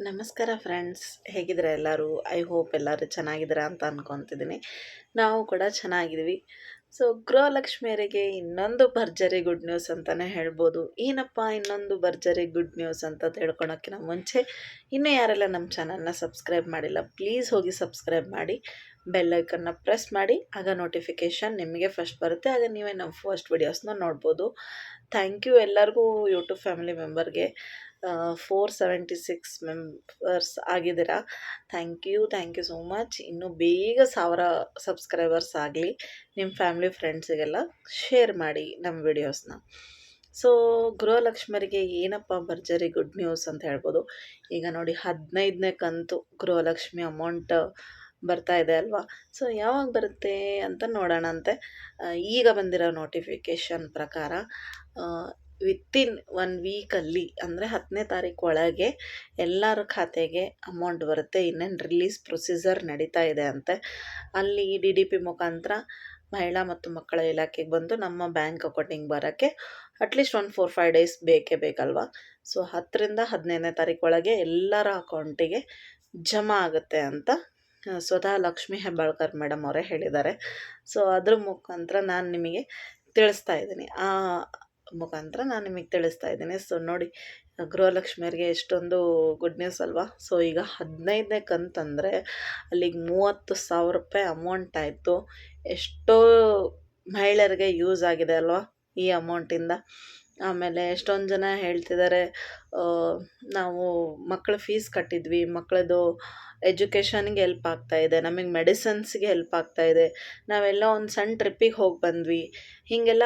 ನಮಸ್ಕಾರ ಫ್ರೆಂಡ್ಸ್, ಹೇಗಿದ್ದೀರಾ ಎಲ್ಲರೂ? ಐ ಹೋಪ್ ಎಲ್ಲರೂ ಚೆನ್ನಾಗಿದ್ದೀರಾ ಅಂತ ಅಂದ್ಕೊತಿದ್ದೀನಿ ನಾವು ಕೂಡ ಚೆನ್ನಾಗಿದ್ದೀವಿ. ಸೊ, ಗೃಹಲಕ್ಷ್ಮಿಯರಿಗೆ ಇನ್ನೊಂದು ಭರ್ಜರಿ ಗುಡ್ ನ್ಯೂಸ್ ಅಂತಲೇ ಹೇಳ್ಬೋದು. ಏನಪ್ಪ ಇನ್ನೊಂದು ಭರ್ಜರಿ ಗುಡ್ ನ್ಯೂಸ್ ಅಂತ ತಿಳ್ಕೊಳೋಕ್ಕಿಂತ ಮುಂಚೆ, ಇನ್ನೂ ಯಾರೆಲ್ಲ ನಮ್ಮ ಚಾನಲ್ನ ಸಬ್ಸ್ಕ್ರೈಬ್ ಮಾಡಿಲ್ಲ ಪ್ಲೀಸ್ ಹೋಗಿ ಸಬ್ಸ್ಕ್ರೈಬ್ ಮಾಡಿ. ಬೆಲ್ಲೈಕನ್ನ ಪ್ರೆಸ್ ಮಾಡಿ. ಆಗ ನೋಟಿಫಿಕೇಷನ್ ನಿಮಗೆ ಫಸ್ಟ್ ಬರುತ್ತೆ. ಆಗ ನೀವೇ ನಮ್ಮ ಫಸ್ಟ್ ವಿಡಿಯೋಸ್ನ ನೋಡ್ಬೋದು. ಥ್ಯಾಂಕ್ ಯು ಎಲ್ಲರಿಗೂ ಯೂಟ್ಯೂಬ್ ಫ್ಯಾಮಿಲಿ ಮೆಂಬರ್ಗೆ ಫೋರ್ ಸೆವೆಂಟಿ ಸಿಕ್ಸ್ ಮೆಂಬರ್ಸ್ ಆಗಿದ್ದೀರಾ? Thank you thank you so much ಇನ್ನೂ ಬೇಗ ಸಾವಿರ ಸಬ್ಸ್ಕ್ರೈಬರ್ಸ್ ಆಗಲಿ ನಿಮ್ಮ ಫ್ಯಾಮಿಲಿ ಫ್ರೆಂಡ್ಸಿಗೆಲ್ಲ ಶೇರ್ ಮಾಡಿ ನಮ್ಮ ವಿಡಿಯೋಸ್ನ ಸೊ ಗೃಹಲಕ್ಷ್ಮರಿಗೆ ಏನಪ್ಪ ಭರ್ಜರಿ ಗುಡ್ ನ್ಯೂಸ್ ಅಂತ ಹೇಳ್ಬೋದು. ಈಗ ನೋಡಿ ಹದಿನೈದನೇ ಕಂತು ಗೃಹಲಕ್ಷ್ಮಿ ಅಮೌಂಟ್ ಬರ್ತಾ ಇದೆ ಅಲ್ವಾ? ಸೊ ಯಾವಾಗ ಬರುತ್ತೆ ಅಂತ ನೋಡೋಣಂತೆ. ಈಗ ಬಂದಿರೋ ನೋಟಿಫಿಕೇಷನ್ ಪ್ರಕಾರ ವಿತ್ತಿನ್ ಒನ್ ವೀಕಲ್ಲಿ ಅಂದರೆ ಹತ್ತನೇ ತಾರೀಕು ಒಳಗೆ ಎಲ್ಲರ ಖಾತೆಗೆ ಅಮೌಂಟ್ ಬರುತ್ತೆ, ಇನ್ನೇನು ರಿಲೀಸ್ ಪ್ರೊಸೀಜರ್ ನಡೀತಾ ಇದೆ ಅಂತೆ. ಅಲ್ಲಿ ಡಿ ಡಿ ಪಿ ಮುಖಾಂತರ ಮಹಿಳಾ ಮತ್ತು ಮಕ್ಕಳ ಇಲಾಖೆಗೆ ಬಂದು ನಮ್ಮ ಬ್ಯಾಂಕ್ ಅಕೌಂಟಿಗೆ ಬರೋಕ್ಕೆ ಅಟ್ಲೀಸ್ಟ್ ಒಂದು ಫೋರ್ ಫೈವ್ ಡೇಸ್ ಬೇಕೇ ಬೇಕಲ್ವಾ? ಸೊ ಹತ್ತರಿಂದ ಹದಿನೈದನೇ ತಾರೀಕು ಒಳಗೆ ಎಲ್ಲರ ಅಕೌಂಟಿಗೆ ಜಮಾ ಆಗುತ್ತೆ ಅಂತ ಸ್ವತಃ ಲಕ್ಷ್ಮೀ ಹೆಬ್ಬಾಳ್ಕರ್ ಮೇಡಮ್ ಅವರೇ ಹೇಳಿದ್ದಾರೆ. ಸೊ ಅದ್ರ ಮುಖಾಂತರ ನಾನು ನಿಮಗೆ ತಿಳಿಸ್ತಾ ಇದ್ದೀನಿ. ಮುಖಾಂತರ ನಾನು ನಿಮಗೆ ತಿಳಿಸ್ತಾ ಇದ್ದೀನಿ. ಸೊ ನೋಡಿ, ಗೃಹಲಕ್ಷ್ಮಿಯರಿಗೆ ಎಷ್ಟೊಂದು ಗುಡ್ ನ್ಯೂಸ್ ಅಲ್ವಾ? ಸೊ ಈಗ ಹದಿನೈದನೇ ಕಂತಂದರೆ ಅಲ್ಲಿಗೆ ಮೂವತ್ತು ಸಾವಿರ ರೂಪಾಯಿ ಅಮೌಂಟ್ ಆಯಿತು. ಎಷ್ಟೋ ಮಹಿಳೆಯರಿಗೆ ಯೂಸ್ ಆಗಿದೆ ಅಲ್ವಾ ಈ ಅಮೌಂಟಿಂದ ಆಮೇಲೆ ಎಷ್ಟೊಂದು ಜನ ಹೇಳ್ತಿದ್ದಾರೆ ನಾವು ಮಕ್ಕಳ ಫೀಸ್ ಕಟ್ಟಿದ್ವಿ, ಮಕ್ಕಳದು ಎಜುಕೇಷನ್ಗೆ ಹೆಲ್ಪ್ ಆಗ್ತಾ ಇದೆ, ನಮಗೆ ಮೆಡಿಸನ್ಸ್ಗೆ ಹೆಲ್ಪ್ ಆಗ್ತಾ ಇದೆ. ನಾವೆಲ್ಲ ಒಂದು ಸಣ್ಣ ಟ್ರಿಪ್ಪಿಗೆ ಹೋಗಿ ಬಂದ್ವಿ. ಹೀಗೆಲ್ಲ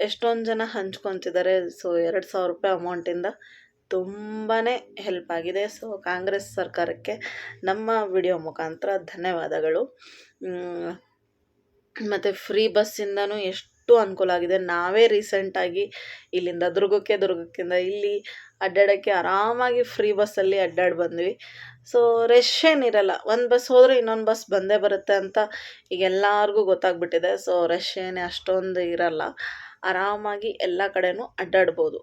ಎಷ್ಟೊಂದು ಜನ ಹಂಚ್ಕೊತಿದ್ದಾರೆ ಸೊ ಎರಡು ಸಾವಿರ ರೂಪಾಯಿ ಅಮೌಂಟಿಂದ ತುಂಬಾ ಹೆಲ್ಪ್ ಆಗಿದೆ. ಸೊ ಕಾಂಗ್ರೆಸ್ ಸರ್ಕಾರಕ್ಕೆ ನಮ್ಮ ವಿಡಿಯೋ ಮುಖಾಂತರ ಧನ್ಯವಾದಗಳು. ಮತ್ತು ಫ್ರೀ ಬಸ್ಸಿಂದನೂ ಎಷ್ಟು ಅನುಕೂಲ ಆಗಿದೆ. ನಾವೇ ರೀಸೆಂಟಾಗಿ ಇಲ್ಲಿಂದ ದುರ್ಗಕ್ಕೆ, ದುರ್ಗಕ್ಕಿಂದ ಇಲ್ಲಿ ಅಡ್ಡಾಡೋಕ್ಕೆ ಆರಾಮಾಗಿ ಫ್ರೀ ಬಸ್ಸಲ್ಲಿ ಅಡ್ಡಾಡಿ ಬಂದ್ವಿ. ಸೊ ರಶ್ ಏನಿರಲ್ಲ ಒಂದು ಬಸ್ ಹೋದರೆ ಇನ್ನೊಂದು ಬಸ್ ಬಂದೇ ಬರುತ್ತೆ ಅಂತ ಈಗ ಎಲ್ಲರಿಗೂ ಗೊತ್ತಾಗ್ಬಿಟ್ಟಿದೆ. ಸೊ ರಶ್ ಏನೇ ಅಷ್ಟೊಂದು ಇರಲ್ಲ. ಆರಾಮಾಗಿ ಎಲ್ಲ ಕಡೆನೂ ಅಡ್ಡಾಡ್ಬೋದು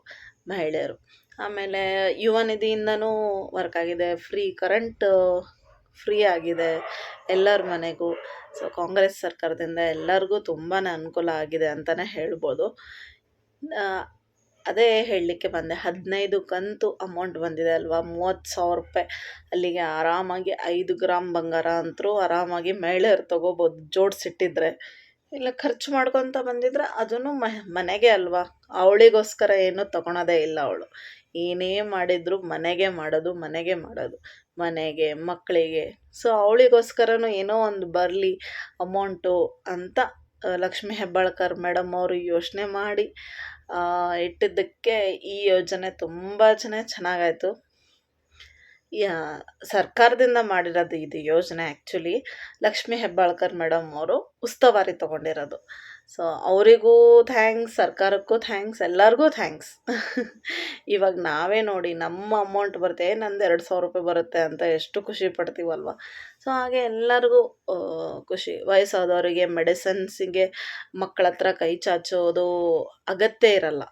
ಮಹಿಳೆಯರು. ಆಮೇಲೆ ಯುವ ನಿಧಿಯಿಂದನೂ ವರ್ಕ್ ಆಗಿದೆ. ಫ್ರೀ ಕರೆಂಟ್ ಫ್ರೀ ಆಗಿದೆ ಎಲ್ಲರ ಮನೆಗೂ. ಸೊ ಕಾಂಗ್ರೆಸ್ ಸರ್ಕಾರದಿಂದ ಎಲ್ಲರಿಗೂ ತುಂಬಾ ಅನುಕೂಲ ಆಗಿದೆ ಅಂತಲೇ ಹೇಳ್ಬೋದು. ಅದೇ ಹೇಳಲಿಕ್ಕೆ ಬಂದೆ, ಹದಿನೈದು ಕಂತು ಅಮೌಂಟ್ ಬಂದಿದೆ ಅಲ್ವಾ? ಮೂವತ್ತು ಸಾವಿರ ರೂಪಾಯಿ. ಅಲ್ಲಿಗೆ ಆರಾಮಾಗಿ ಐದು ಗ್ರಾಮ್ ಬಂಗಾರ ಅಂತರೂ ಆರಾಮಾಗಿ ಮಹಿಳೆಯರು ತೊಗೋಬೋದು, ಜೋಡಿಸಿಟ್ಟಿದ್ರೆ. ಇಲ್ಲ, ಖರ್ಚು ಮಾಡ್ಕೊತ ಬಂದಿದ್ರೆ ಅದನ್ನು ಮನೆಗೆ ಅಲ್ವಾ? ಅವಳಿಗೋಸ್ಕರ ಏನು ತೊಗೊಳೋದೇ ಇಲ್ಲ ಅವಳು. ಏನೇ ಮಾಡಿದ್ರು ಮನೆಗೆ ಮಾಡೋದು ಮನೆಗೆ ಮಾಡೋದು. ಮನೆಗೆ, ಮಕ್ಕಳಿಗೆ. ಸೊ ಅವಳಿಗೋಸ್ಕರನೂ ಏನೋ ಒಂದು ಬರಲಿ ಅಮೌಂಟು ಅಂತ ಲಕ್ಷ್ಮಿ ಹೆಬ್ಬಾಳ್ಕರ್ ಮೇಡಮ್ ಅವರು ಯೋಚನೆ ಮಾಡಿ ಇಟ್ಟಿದ್ದಕ್ಕೆ ಈ ಯೋಜನೆ ತುಂಬ ಚೆನ್ನಾಗಾಯಿತು. ಯಾ ಸರ್ಕಾರದಿಂದ ಮಾಡಿರೋದು ಇದು ಯೋಜನೆ ಆ್ಯಕ್ಚುಲಿ ಲಕ್ಷ್ಮೀ ಹೆಬ್ಬಾಳ್ಕರ್ ಮೇಡಮ್ ಅವರು ಉಸ್ತುವಾರಿ ತೊಗೊಂಡಿರೋದು. ಸೊ ಅವರಿಗೂ ಥ್ಯಾಂಕ್ಸ್ ಸರ್ಕಾರಕ್ಕೂ ಥ್ಯಾಂಕ್ಸ್ ಎಲ್ಲರಿಗೂ ಥ್ಯಾಂಕ್ಸ್ ಇವಾಗ ನಾವೇ ನೋಡಿ ನಮ್ಮ ಅಮೌಂಟ್ ಬರುತ್ತೆ "ಏ, ನಂದು ಎರಡು ಸಾವಿರ ರೂಪಾಯಿ ಬರುತ್ತೆ ಅಂತ ಎಷ್ಟು ಖುಷಿ ಪಡ್ತೀವಲ್ವ? ಸೊ ಹಾಗೆ ಎಲ್ಲರಿಗೂ ಖುಷಿ. ವಯಸ್ಸಾದವರಿಗೆ ಮೆಡಿಸನ್ಸಿಗೆ ಮಕ್ಕಳ ಹತ್ರ ಕೈ ಚಾಚೋದು ಅಗತ್ಯ ಇರಲ್ಲ.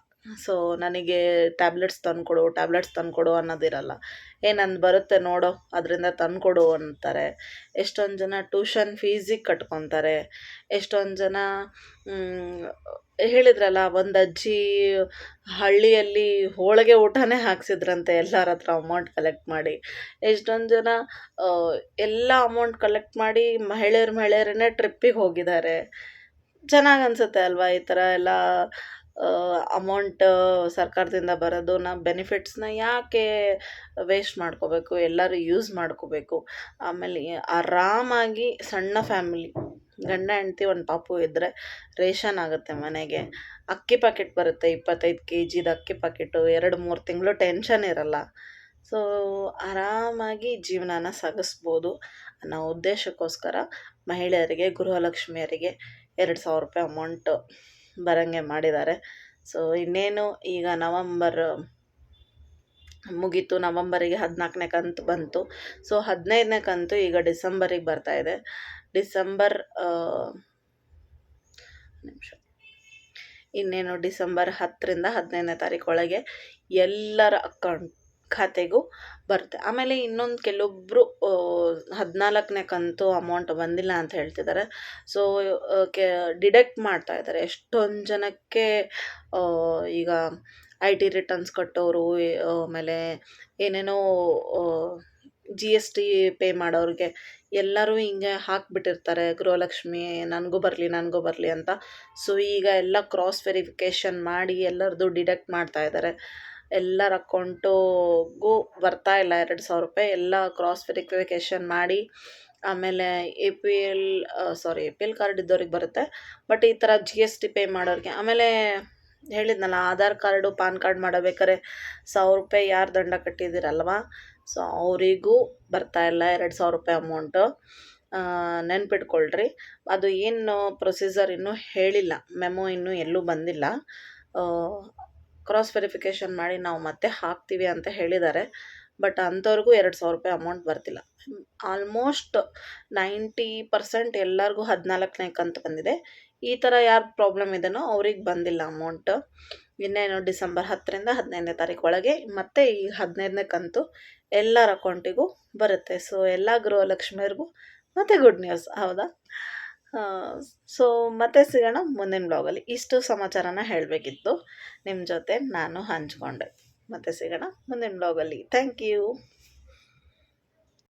ಸೊ ನನಗೆ ಟ್ಯಾಬ್ಲೆಟ್ಸ್ ತಂದುಕೊಡು ಟ್ಯಾಬ್ಲೆಟ್ಸ್ ತಂದುಕೊಡು ಅನ್ನೋದಿರಲ್ಲ. ಏ ನಂದು ಬರುತ್ತೆ ನೋಡೋ, ಅದರಿಂದ ತಂದುಕೊಡು ಅಂತಾರೆ. ಎಷ್ಟೊಂದು ಜನ ಟ್ಯೂಷನ್ ಫೀಸಿಗೆ ಕಟ್ಕೊತಾರೆ. ಎಷ್ಟೊಂದು ಜನ ಹೇಳಿದ್ರಲ್ಲ, ಒಂದು ಅಜ್ಜಿ ಹಳ್ಳಿಯಲ್ಲಿ ಹೋಳಿಗೆ ಊಟನೇ ಹಾಕ್ಸಿದ್ರಂತೆ ಎಲ್ಲರ ಹತ್ರ ಅಮೌಂಟ್ ಕಲೆಕ್ಟ್ ಮಾಡಿ. ಎಷ್ಟೊಂದು ಜನ ಎಲ್ಲ ಅಮೌಂಟ್ ಕಲೆಕ್ಟ್ ಮಾಡಿ ಮಹಿಳೆಯರು ಮಹಿಳೆಯರನ್ನೇ ಟ್ರಿಪ್ಪಿಗೆ ಹೋಗಿದ್ದಾರೆ. ಚೆನ್ನಾಗಿ ಅನಿಸುತ್ತೆ ಅಲ್ವಾ ಈ ಥರ ಎಲ್ಲ ಅಮೌಂಟ್ ಸರ್ಕಾರದಿಂದ ಬರೋದನ್ನ ಬೆನಿಫಿಟ್ಸ್ನ ಯಾಕೆ ವೇಸ್ಟ್ ಮಾಡ್ಕೋಬೇಕು? ಎಲ್ಲರೂ ಯೂಸ್ ಮಾಡ್ಕೋಬೇಕು. ಆಮೇಲೆ ಆರಾಮಾಗಿ ಸಣ್ಣ ಫ್ಯಾಮಿಲಿ ಗಂಡ, ಹೆಂಡ್ತಿ ಒಂದು ಪಾಪು ಇದ್ದರೆ ರೇಷನ್ ಆಗುತ್ತೆ ಮನೆಗೆ. ಅಕ್ಕಿ ಪಾಕೆಟ್ ಬರುತ್ತೆ ಇಪ್ಪತ್ತೈದು ಕೆ ಜಿದು ಅಕ್ಕಿ ಪಾಕೆಟು ಎರಡು, ಮೂರು ತಿಂಗಳು ಟೆನ್ಷನ್ ಇರಲ್ಲ. ಸೊ ಆರಾಮಾಗಿ ಜೀವನಾನ ಸಾಗಿಸ್ಬೋದು ಅನ್ನೋ ಉದ್ದೇಶಕ್ಕೋಸ್ಕರ ಮಹಿಳೆಯರಿಗೆ, ಗೃಹಲಕ್ಷ್ಮಿಯರಿಗೆ ಎರಡು ಸಾವಿರ ರೂಪಾಯಿ ಅಮೌಂಟ್ ಬರೋಂಗೆ ಮಾಡಿದ್ದಾರೆ. ಸೊ ಇನ್ನೇನು ಈಗ ನವಂಬರ್, ಮುಗೀತು. ನವಂಬರಿಗೆ ಹದಿನಾಲ್ಕನೇ ಕಂತು ಬಂತು. ಸೊ ಹದಿನೈದನೇ ಕಂತು ಈಗ ಡಿಸೆಂಬರಿಗೆ ಬರ್ತಾ ಇದೆ. ಡಿಸೆಂಬರ್ ನಿಮಿಷ. ಇನ್ನೇನು ಡಿಸೆಂಬರ್ ಹತ್ತರಿಂದ ಹದಿನೈದನೇ ತಾರೀಕು ಒಳಗೆ ಎಲ್ಲರ ಅಕೌಂಟ್ ಖಾತೆಗೂ ಬರುತ್ತೆ. ಆಮೇಲೆ ಇನ್ನೊಂದು ಕೆಲವೊಬ್ಬರು ಹದಿನಾಲ್ಕನೇ ಕಂತು ಅಮೌಂಟ್ ಬಂದಿಲ್ಲ ಅಂತ ಹೇಳ್ತಿದ್ದಾರೆ ಸೊ ಕೆ ಡಿಡಕ್ಟ್ ಮಾಡ್ತಾ ಇದ್ದಾರೆ ಎಷ್ಟೊಂದು ಜನಕ್ಕೆ ಈಗ ಐ ಟಿ ರಿಟರ್ನ್ಸ್ ಕಟ್ಟೋರು ಆಮೇಲೆ ಏನೇನೋ ಜಿ ಎಸ್ ಟಿ ಪೇ ಮಾಡೋರಿಗೆ ಎಲ್ಲರೂ ಹಿಂಗೆ ಹಾಕ್ಬಿಟ್ಟಿರ್ತಾರೆ. ಗೃಹಲಕ್ಷ್ಮಿ, ನನಗೂ ಬರಲಿ ನನಗೂ ಬರಲಿ ಅಂತ. ಸೊ ಈಗ ಎಲ್ಲ ಕ್ರಾಸ್ ವೆರಿಫಿಕೇಷನ್ ಮಾಡಿ ಎಲ್ಲರದು ಡಿಡಕ್ಟ್ ಮಾಡ್ತಾ ಇದ್ದಾರೆ ಎಲ್ಲರ ಅಕೌಂಟುಗೂ ಬರ್ತಾ ಇಲ್ಲ ಎರಡು ಸಾವಿರ ರೂಪಾಯಿ. ಎಲ್ಲ ಕ್ರಾಸ್ ವೆರಿಫಿಕೇಷನ್ ಮಾಡಿ, ಆಮೇಲೆ A P L sorry A P L card ಇದ್ದವ್ರಿಗೆ ಬರುತ್ತೆ. ಬಟ್ ಈ ಥರ ಜಿ ಎಸ್ ಟಿ ಪೇ ಮಾಡೋರಿಗೆ, ಆಮೇಲೆ ಹೇಳಿದ್ನಲ್ಲ, ಆಧಾರ್ ಕಾರ್ಡು, ಪಾನ್ ಕಾರ್ಡ್ ಮಾಡಬೇಕಾದ್ರೆ ಸಾವಿರ ರೂಪಾಯಿ ಯಾರು ದಂಡ ಕಟ್ಟಿದ್ದೀರಲ್ವಾ? ಸೊ ಅವರಿಗೂ ಬರ್ತಾ ಇಲ್ಲ ಎರಡು ಸಾವಿರ ರೂಪಾಯಿ ಅಮೌಂಟು ನೆನ್ಪಿಟ್ಕೊಳ್ರಿ. ಅದು ಏನು ಪ್ರೊಸೀಜರ್ ಇನ್ನೂ ಹೇಳಿಲ್ಲ. ಮೆಮೊ ಇನ್ನೂ ಎಲ್ಲೂ ಬಂದಿಲ್ಲ. ಕ್ರಾಸ್ ವೆರಿಫಿಕೇಷನ್ ಮಾಡಿ ನಾವು ಮತ್ತೆ ಹಾಕ್ತೀವಿ ಅಂತ ಹೇಳಿದ್ದಾರೆ. ಬಟ್ ಅಂಥವ್ರಿಗೂ ಎರಡು ಸಾವಿರ ರೂಪಾಯಿ ಅಮೌಂಟ್ ಬರ್ತಿಲ್ಲ. ಆಲ್ಮೋಸ್ಟ್ ನೈಂಟಿ ಪರ್ಸೆಂಟ್ ಎಲ್ಲರಿಗೂ ಹದಿನಾಲ್ಕನೇ ಕಂತು ಬಂದಿದೆ. ಈ ಥರ ಯಾರು ಪ್ರಾಬ್ಲಮ್ ಇದೆಯೋ ಅವ್ರಿಗೆ ಬಂದಿಲ್ಲ ಅಮೌಂಟ್ ಇನ್ನೇನು ಡಿಸೆಂಬರ್ ಹತ್ತರಿಂದ ಹದಿನೈದನೇ ತಾರೀಕು ಒಳಗೆ ಮತ್ತೆ ಈ ಹದಿನೈದನೇ ಕಂತು ಎಲ್ಲರ ಅಕೌಂಟಿಗೂ ಬರುತ್ತೆ. ಸೊ ಎಲ್ಲ ಗೃಹಲಕ್ಷ್ಮಿಯರಿಗೂ ಮತ್ತೆ ಗುಡ್ ನ್ಯೂಸ್ ಹೌದಾ? ಸೊ ಮತ್ತೆ ಸಿಗೋಣ ಮುಂದಿನ ಬ್ಲಾಗಲ್ಲಿ ಇಷ್ಟು ಸಮಾಚಾರನ ಹೇಳಬೇಕಿತ್ತು. ನಿಮ್ಮ ಜೊತೆ ನಾನು ಹಂಚ್ಕೊಂಡೆ. ಮತ್ತೆ ಸಿಗೋಣ ಮುಂದಿನ ಬ್ಲಾಗಲ್ಲಿ ಥ್ಯಾಂಕ್ ಯು